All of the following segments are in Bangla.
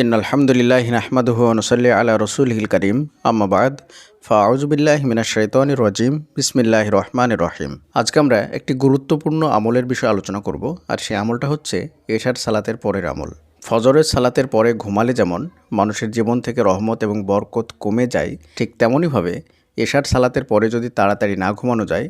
ইন আলহামদুলিল্লাহ নাহমাদুহু নসল্লি আলা রসুলহিল করিম। আম্মাবাদ ফাউজবিল্লাহ মিনা শৈতানির রাজিম। বিসমিল্লাহ রহমান রহিম। আজকে আমরা একটি গুরুত্বপূর্ণ আমলের বিষয়ে আলোচনা করব, আর সেই আমলটা হচ্ছে এশার সালাতের পরের আমল। ফজরের সালাতের পরে ঘুমালে যেমন মানুষের জীবন থেকে রহমত এবং বরকত কমে যায়, ঠিক তেমনইভাবে এশার সালাতের পরে যদি তাড়াতাড়ি না ঘুমানো যায়,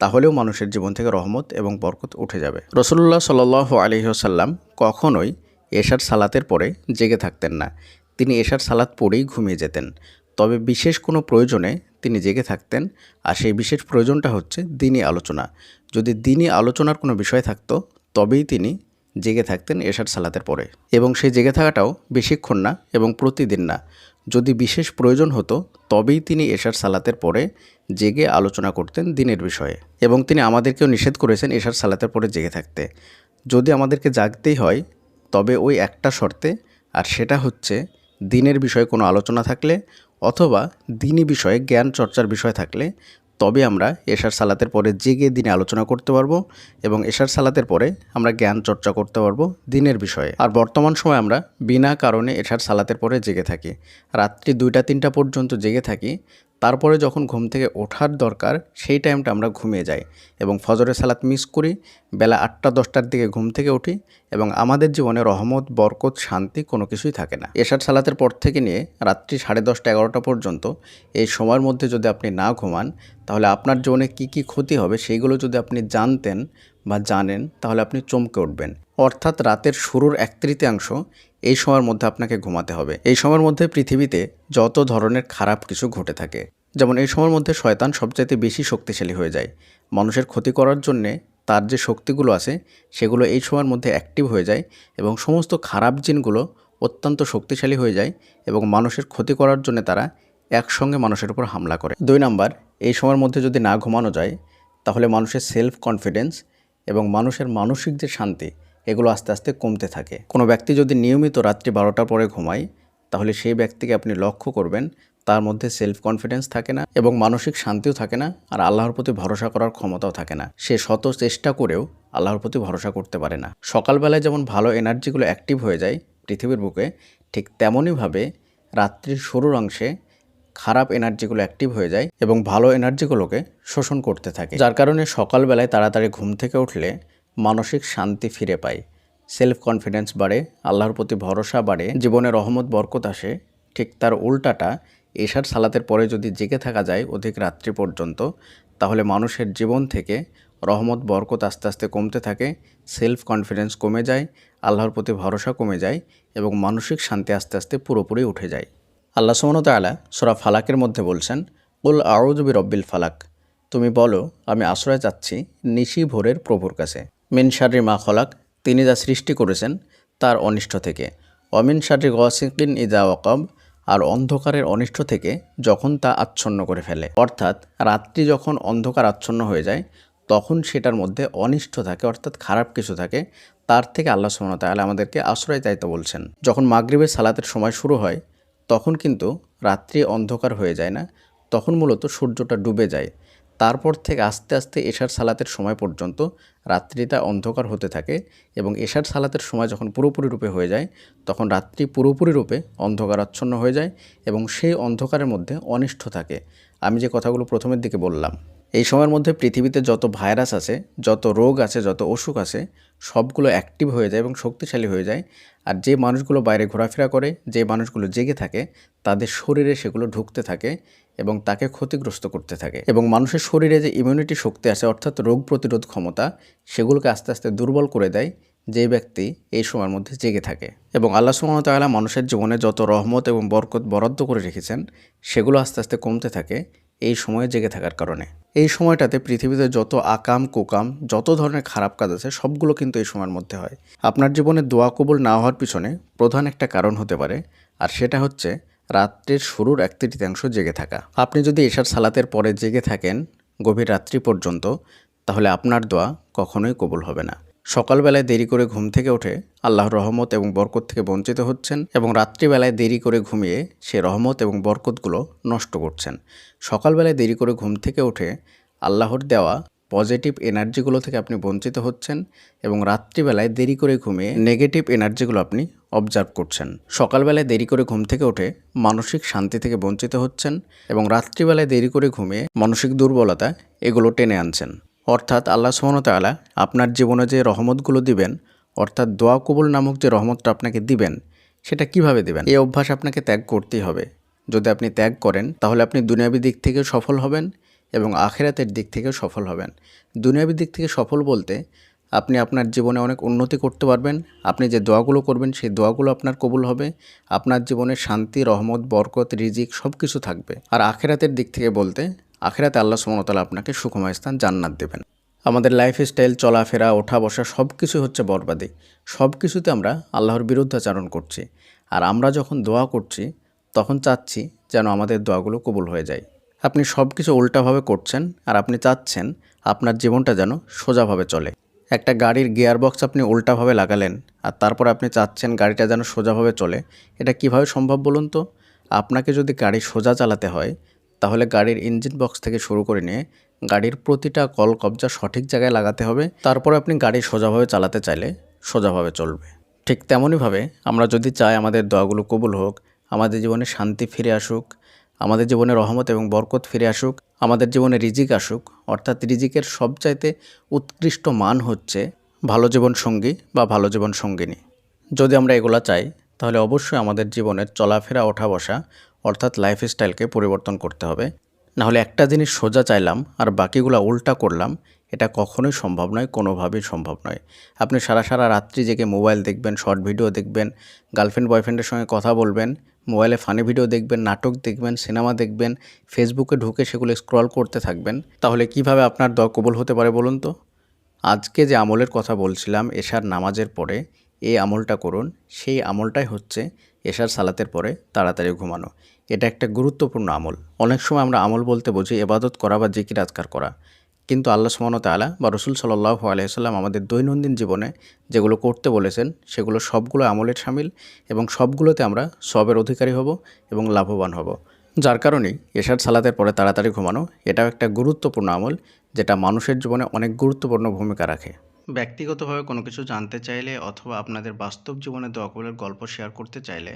তাহলেও মানুষের জীবন থেকে রহমত এবং বরকত উঠে যাবে। রসুল্লাহ সাল আলহিহসাল্লাম কখনোই এশার সালাতের পরে জেগে থাকতেন না। তিনি এশার সালাত পড়েই ঘুমিয়ে যেতেন। তবে বিশেষ কোনো প্রয়োজনে তিনি জেগে থাকতেন আর সেই বিশেষ প্রয়োজনটা হচ্ছে দিনই আলোচনা। যদি দিনই আলোচনার কোনো বিষয় থাকতো, তবেই তিনি জেগে থাকতেন এশার সালাতের পরে। এবং সেই জেগে থাকাটাও বেশিক্ষণ না এবং প্রতিদিন না। যদি বিশেষ প্রয়োজন হতো, তবেই তিনি এশার সালাতের পরে জেগে আলোচনা করতেন দিনের বিষয়ে। এবং তিনি আমাদেরকেও নিষেধ করেছেন এশার সালাতের পরে জেগে থাকতে। যদি আমাদেরকে জাগতেই হয় তবে ওই একটা শর্তে, আর সেটা হচ্ছে দিনের বিষয়ে কোনো আলোচনা থাকলে অথবা দিনই বিষয়ে জ্ঞান চর্চার বিষয় থাকলে তবে আমরা এশার সালাতের পরে জেগে দিনে আলোচনা করতে পারব এবং এশার সালাতের পরে আমরা জ্ঞান চর্চা করতে পারব দিনের বিষয়ে। আর বর্তমান সময় আমরা বিনা কারণে এশার সালাতের পরে জেগে থাকি। রাত্রি দুইটা তিনটা পর্যন্ত জেগে থাকি তারপরে যখন ঘুম থেকে ওঠার দরকার, সেই টাইমটা আমরা ঘুমিয়ে যাই এবং ফজরের সালাত মিস করি, বেলা আটটা, দশটার দিকে ঘুম থেকে উঠি এবং আমাদের জীবনে রহমত, বরকত, শান্তি কোনো কিছুই থাকে না। এশার সালাতের পর থেকে নিয়ে রাত্রি সাড়ে দশটা, এগারোটা পর্যন্ত এই সময়ের মধ্যে যদি আপনি না ঘুমান, তাহলে আপনার জীবনে কি কি ক্ষতি হবে সেইগুলো যদি আপনি জানতেন বা জানেন, তাহলে আপনি চমকে উঠবেন। অর্থাৎ রাতের শুরুর এক তৃতীয়াংশ এই সময়ের মধ্যে আপনাকে ঘুমাতে হবে। এই সময়ের মধ্যে পৃথিবীতে যত ধরনের খারাপ কিছু ঘটে থাকে, যেমন এই সময়ের মধ্যে শয়তান সবচাইতে বেশি শক্তিশালী হয়ে যায়। মানুষের ক্ষতি করার জন্যে তার যে শক্তিগুলো আছে, সেগুলো এই সময়ের মধ্যে অ্যাক্টিভ হয়ে যায় এবং সমস্ত খারাপ জিনগুলো অত্যন্ত শক্তিশালী হয়ে যায় এবং মানুষের ক্ষতি করার জন্য তারা একসঙ্গে মানুষের উপর হামলা করে। দুই নাম্বার, এই সময়ের মধ্যে যদি না ঘুমানো যায়, তাহলে মানুষের সেলফ কনফিডেন্স এবং মানুষের মানসিক যে শান্তি এগুলো আস্তে আস্তে কমতে থাকে। কোনো ব্যক্তি যদি নিয়মিত রাত্রি বারোটার পরে ঘুমায়, তাহলে সেই ব্যক্তিকে আপনি লক্ষ্য করবেন, তার মধ্যে সেলফ কনফিডেন্স থাকে না এবং মানসিক শান্তিও থাকে না আর আল্লাহর প্রতি ভরসা করার ক্ষমতাও থাকে না। সে শত চেষ্টা করেও আল্লাহর প্রতি ভরসা করতে পারে না। সকালবেলায় যেমন ভালো এনার্জিগুলো অ্যাক্টিভ হয়ে যায় পৃথিবীর বুকে, ঠিক তেমনইভাবে রাত্রির শুরুর অংশে খারাপ এনার্জিগুলো অ্যাক্টিভ হয়ে যায় এবং ভালো এনার্জিগুলোকে শোষণ করতে থাকে। যার কারণে সকালবেলায় তাড়াতাড়ি ঘুম থেকে উঠলে মানসিক শান্তি ফিরে পায়। সেলফ কনফিডেন্স বাড়ে, আল্লাহর প্রতি ভরসা বাড়ে, জীবনে রহমত, বরকত আসে। ঠিক তার উল্টাটা এশার সালাতের পরে যদি জেগে থাকা যায় অধিক রাত্রি পর্যন্ত, তাহলে মানুষের জীবন থেকে রহমত, বরকত আস্তে আস্তে কমতে থাকে সেলফ কনফিডেন্স কমে যায়, আল্লাহর প্রতি ভরসা কমে যায় এবং মানসিক শান্তি আস্তে আস্তে পুরোপুরি উঠে যায়। আল্লাহ সুমনত আলা সোরা ফালাকের মধ্যে বলছেন উল আউজবি রব্বিল ফালাক। তুমি বলো, আমি আশ্রয় চাচ্ছি নিশি ভোরের প্রভুর কাছে। মিন শারি মা খলাক, তিনি যা সৃষ্টি করেছেন তার অনিষ্ট থেকে। অমিন শারি গসিকিন ইজা ওয়াকব, আর অন্ধকারের অনিষ্ট থেকে যখন তা আচ্ছন্ন করে ফেলে। অর্থাৎ রাত্রি যখন অন্ধকার আচ্ছন্ন হয়ে যায়, তখন সেটার মধ্যে অনিষ্ট থাকে, অর্থাৎ খারাপ কিছু থাকে, তার থেকে আল্লাহ সুমতাল আমাদেরকে আশ্রয় চাইতে বলছেন। যখন মাগরিবের সালাতের সময় শুরু হয়, তখন কিন্তু রাত্রি অন্ধকার হয়ে যায় না, তখন মূলত সূর্যটা ডুবে যায়। তারপর থেকে আস্তে আস্তে এশার সালাতের সময় পর্যন্ত রাত্রিটা অন্ধকার হতে থাকে এবং এশার সালাতের সময় যখন পুরোপুরি রূপে হয়ে যায়, তখন রাত্রি পুরোপুরি রূপে অন্ধকারাচ্ছন্ন হয়ে যায় এবং সেই অন্ধকারের মধ্যে অনিষ্ট থাকে। আমি যে কথাগুলো প্রথমের দিকে বললাম, এই সময়ের মধ্যে পৃথিবীতে যত ভাইরাস আছে, যত রোগ আছে, যত অসুখ আছে, সবগুলো অ্যাক্টিভ হয়ে যায় এবং শক্তিশালী হয়ে যায়। আর যে মানুষগুলো বাইরে ঘোরাফেরা করে, যে মানুষগুলো জেগে থাকে, তাদের শরীরে সেগুলো ঢুকতে থাকে এবং তাকে ক্ষতিগ্রস্ত করতে থাকে। এবং মানুষের শরীরে যে ইমিউনিটি শক্তি আছে, অর্থাৎ রোগ প্রতিরোধ ক্ষমতা, সেগুলোকে আস্তে আস্তে দুর্বল করে দেয় যে ব্যক্তি এই সময়ের মধ্যে জেগে থাকে। এবং আল্লাহ সুমতালা মানুষের জীবনে যত রহমত এবং বরকত বরাদ্দ করে রেখেছেন, সেগুলো আস্তে আস্তে কমতে থাকে এই সময়ে জেগে থাকার কারণে। এই সময়টাতে পৃথিবীতে যত আকাম, কুকাম, যত ধরনের খারাপ কাজ আছে, সবগুলো কিন্তু এই সময়ের মধ্যে হয়। আপনার জীবনে দোয়া কবুল না হওয়ার পিছনে প্রধান একটা কারণ হতে পারে, আর সেটা হচ্ছে রাত্রির শুরুর এক তৃতীয়াংশ জেগে থাকা। আপনি যদি এশার সালাতের পরে জেগে থাকেন গভীর রাত্রি পর্যন্ত, তাহলে আপনার দোয়া কখনোই কবুল হবে না। সকালবেলায় দেরি করে ঘুম থেকে উঠে আল্লাহর রহমত এবং বরকত থেকে বঞ্চিত হচ্ছেন এবং রাত্রিবেলায় দেরি করে ঘুমিয়ে সে রহমত এবং বরকতগুলো নষ্ট করছেন। সকালবেলায় দেরি করে ঘুম থেকে উঠে আল্লাহর দেওয়া পজিটিভ এনার্জিগুলো থেকে আপনি বঞ্চিত হচ্ছেন এবং রাত্রিবেলায় দেরি করে ঘুমিয়ে নেগেটিভ এনার্জিগুলো আপনি অবজার্ভ করছেন। সকালবেলায় দেরি করে ঘুম থেকে উঠে মানসিক শান্তি থেকে বঞ্চিত হচ্ছেন এবং রাত্রিবেলায় দেরি করে ঘুমিয়ে মানসিক দুর্বলতা এগুলো টেনে আনছেন। অর্থাৎ আল্লাহ সুমনতালা আপনার জীবনে যে রহমতগুলো দিবেন, অর্থাৎ দোয়া কবুল নামক যে রহমতটা আপনাকে দিবেন, সেটা কীভাবে দিবেন? এই অভ্যাস আপনাকে ত্যাগ করতেই হবে। যদি আপনি ত্যাগ করেন, তাহলে আপনি দুনিয়াবি দিক থেকে সফল হবেন এবং আখেরাতের দিক থেকেও সফল হবেন। দুনিয়াবি দিক থেকে সফল বলতে আপনি আপনার জীবনে অনেক উন্নতি করতে পারবেন, আপনি যে দোয়াগুলো করবেন সেই দোয়াগুলো আপনার কবুল হবে, আপনার জীবনে শান্তি, রহমত, বরকত, রিজিক সব কিছু থাকবে। আর আখেরাতের দিক থেকে বলতে আখেরাতে আল্লাহ সুমতলা আপনাকে সুখময় স্থান জান্নাত দেবেন। আমাদের লাইফস্টাইল চলাফেরা, ওঠা বসা সব কিছু হচ্ছে বরবাদি। সব কিছুতে আমরা আল্লাহর বিরুদ্ধাচারণ করছি। আর আমরা যখন দোয়া করছি, তখন চাচ্ছি যেন আমাদের দোয়াগুলো কবুল হয়ে যায়। আপনি সব কিছু উল্টাভাবে করছেন আর আপনি চাচ্ছেন আপনার জীবনটা যেন সোজাভাবে চলে। একটা গাড়ির গিয়ার বক্স আপনি উল্টাভাবে লাগালেন আর তারপর আপনি চাচ্ছেন গাড়িটা যেন সোজাভাবে চলে, এটা কীভাবে সম্ভব বলুন তো? আপনাকে যদি গাড়ি সোজা চালাতে হয়, তাহলে গাড়ির ইঞ্জিন বক্স থেকে শুরু করে নিয়ে গাড়ির প্রতিটা কল কবজা সঠিক জায়গায় লাগাতে হবে। তারপর আপনি গাড়ি সোজাভাবে চালাতে চাইলে সোজাভাবে চলবে। ঠিক তেমনইভাবে আমরা যদি চাই আমাদের দোয়াগুলো কবুল হোক, আমাদের জীবনে শান্তি ফিরে আসুক আমাদের জীবনে রহমত এবং বরকত ফিরে আসুক, আমাদের জীবনে রিজিক আসুক, অর্থাৎ রিজিকের সবচাইতে উৎকৃষ্ট মান হচ্ছে ভালো জীবন সঙ্গী বা ভালো জীবন সঙ্গিনী। যদি আমরা এগুলো চাই, তাহলে অবশ্যই আমাদের জীবনের চলাফেরা ওঠা বসা অর্থাৎ লাইফস্টাইলকে পরিবর্তন করতে হবে। নাহলে একটা জিনিস সোজা চাইলাম আর বাকিগুলো উল্টা করলাম, এটা কখনোই সম্ভব নয়, কোনোভাবেই সম্ভব নয়। আপনি সারা সারা রাত্রি জেগে মোবাইল দেখবেন, শর্ট ভিডিও দেখবেন, গার্লফ্রেন্ড, বয়ফ্রেন্ডের সঙ্গে কথা বলবেন, মোবাইলে ফানি ভিডিও দেখবেন, নাটক দেখবেন, সিনেমা দেখবেন, ফেসবুকে ঢুকে সেগুলো স্ক্রল করতে থাকবেন, তাহলে কীভাবে আপনার দোয়া কবুল হতে পারে বলুন তো? আজকে যে আমলের কথা বলছিলাম, এশার নামাজের পরে, এই আমলটা করুন, সেই আমলটাই হচ্ছে এশার সালাতের পরে তাড়াতাড়ি ঘুমানো। এটা একটা গুরুত্বপূর্ণ আমল। অনেক সময় আমরা আমল বলতে বুঝি এবাদত করা বা জিকির আজকার করা। কিন্তু আল্লাহ তালা বা রসুল সাল্লাহ আলাইসাল্লাম আমাদের দৈনন্দিন জীবনে যেগুলো করতে বলেছেন, সেগুলো সবগুলো আমলের সামিল এবং সবগুলোতে আমরা সবের অধিকারী হব এবং লাভবান হব। যার কারণেই এশার সালাতের পরে তাড়াতাড়ি ঘুমানো, এটাও একটা গুরুত্বপূর্ণ আমল যেটা মানুষের জীবনে অনেক গুরুত্বপূর্ণ ভূমিকা রাখে। ব্যক্তিগতভাবে কোনো কিছু জানতে চাইলে অথবা আপনাদের বাস্তব জীবনে দোয়াকবুলের গল্প শেয়ার করতে চাইলে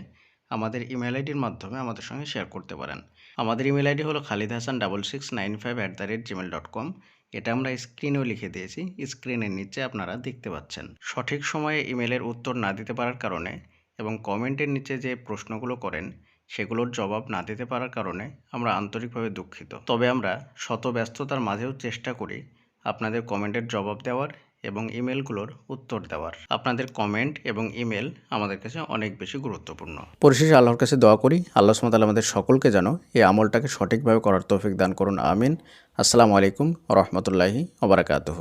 আমাদের ইমেল আইডির মাধ্যমে আমাদের সঙ্গে শেয়ার করতে পারেন। আমাদের ইমেল আইডি হলো Khalid Hasan double six nine five at the rate gmail dot com এটা আমরা স্ক্রিনেও লিখে দিয়েছি স্ক্রিনের নিচে আপনারা দেখতে পাচ্ছেন। সঠিক সময়ে ইমেলের উত্তর না দিতে পারার কারণে এবং কমেন্টের নিচে যে প্রশ্নগুলো করেন, সেগুলোর জবাব না দিতে পারার কারণে আমরা আন্তরিকভাবে দুঃখিত। তবে আমরা শত ব্যস্ততার মাঝেও চেষ্টা করি আপনাদের কমেন্টের জবাব দেওয়ার এবং ইমেলগুলোর উত্তর দেওয়ার। আপনাদের কমেন্ট এবং ইমেল আমাদের কাছে অনেক বেশি গুরুত্বপূর্ণ। পরিশেষে আল্লাহর কাছে দোয়া করি, আল্লাহ সুমতাল আমাদের সকলকে যেন এই আমলটাকে সঠিকভাবে করার তৌফিক দান করুন, আমিন। আসসালামু আলাইকুম রহমতুল্লাহি ওবরাকাতহ